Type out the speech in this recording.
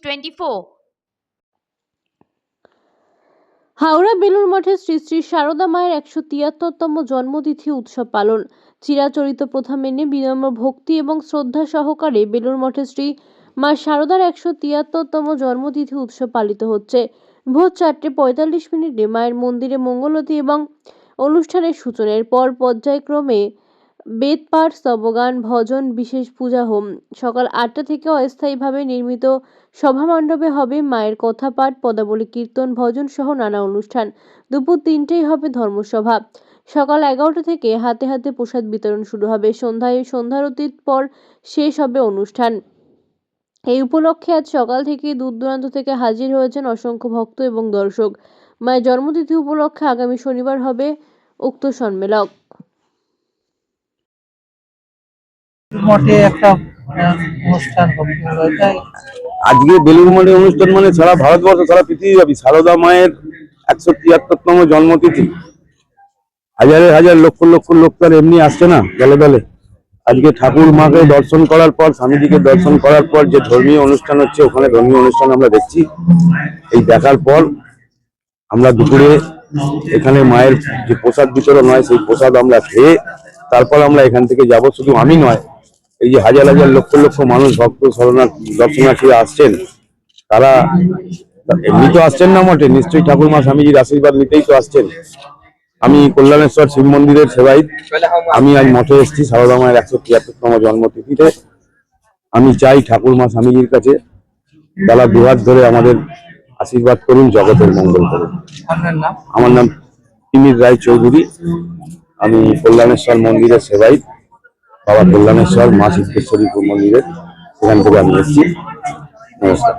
Twenty Howrah Belur মঠে শ্রী শ্রী সারদা মায়ের একশো তিয়াত্তরতম জন্মতিথি উৎসব পালন। চিরাচরিত প্রথা মেনে বিনম্র ভক্তি এবং শ্রদ্ধা সহকারে বেলুর মঠে শ্রী মা সারদার একশো তিয়াত্তরতম জন্মতিথি উৎসব পালিত হচ্ছে। ভোর চারটে পঁয়তাল্লিশ মিনিটে মায়ের মন্দিরে মঙ্গলতী এবং অনুষ্ঠানের সূচনের পর পর্যায়ক্রমে বেদপাঠ স্তবগান ভজন, বিশেষ পূজা, হোম। সকাল আটটা থেকে অস্থায়ীভাবে নির্মিত সভামণ্ডপে হবে মায়ের কথা পাঠ পদাবলী কীর্তন, ভজন সহ নানা অনুষ্ঠান। দুপুর তিনটেই হবে ধর্মসভা। সকাল এগারোটা থেকে হাতে হাতে প্রসাদ বিতরণ শুরু হবে। সন্ধ্যায় সন্ধ্যারতির পর শেষ হবে অনুষ্ঠান। এই উপলক্ষে আজ সকাল থেকে দূর দূরান্ত থেকে হাজির হয়েছেন অসংখ্য ভক্ত এবং দর্শক। মায়ের জন্মতিথি উপলক্ষে আগামী শনিবার হবে উক্ত সম্মেলক। মঠে একটা অনুষ্ঠান আজকে বেলুর মঠে অনুষ্ঠান মানে সারা ভারতবর্ষ, সারা পৃথিবীব্যাপী সারদা মায়ের একশো তিয়াত্তরতম জন্মতিথি। হাজারে হাজার লক্ষ লক্ষ লোক তার এমনি আসছে না, দলে দলে। আজকে ঠাকুর মাকে দর্শন করার পর, স্বামীজিকে দর্শন করার পর যে ধর্মীয় অনুষ্ঠান হচ্ছে, ওখানে ধর্মীয় অনুষ্ঠান আমরা দেখছি। এই দেখার পর আমরা দুপুরে এখানে মায়ের যে প্রসাদ বিতরণ হয়, সেই প্রসাদ আমরা খেয়ে তারপর আমরা এখান থেকে যাব। শুধু আমি নয় এই যে হাজার হাজার লক্ষ লক্ষ মানুষ ভক্ত শরণার্থ দর্শনার্থীরা আসছেন তারা এমনি তো আসছেন না মঠে নিশ্চয়ই ঠাকুর মা স্বামীজির আশীর্বাদ নিতেই তো আসছেন। আমি কল্যাণেশ্বর শিব মন্দিরের সেবাই আমি আজ মঠে এসেছি সারদা মায়ের একশো তিয়াত্তরতম জন্মতিথিতে। আমি চাই ঠাকুর মা স্বামীজির কাছে তারা দুহাত ধরে আমাদের আশীর্বাদ করুন জগতের মঙ্গল করুন। আমার নাম তিমির রায় চৌধুরী। আমি কল্যাণেশ্বর মন্দিরের সেবাই বাবা কল্যাণেশ্বর মা সিদ্ধেশ্বরী মন্দিরের সেখান থেকে আমি এসেছি। নমস্কার।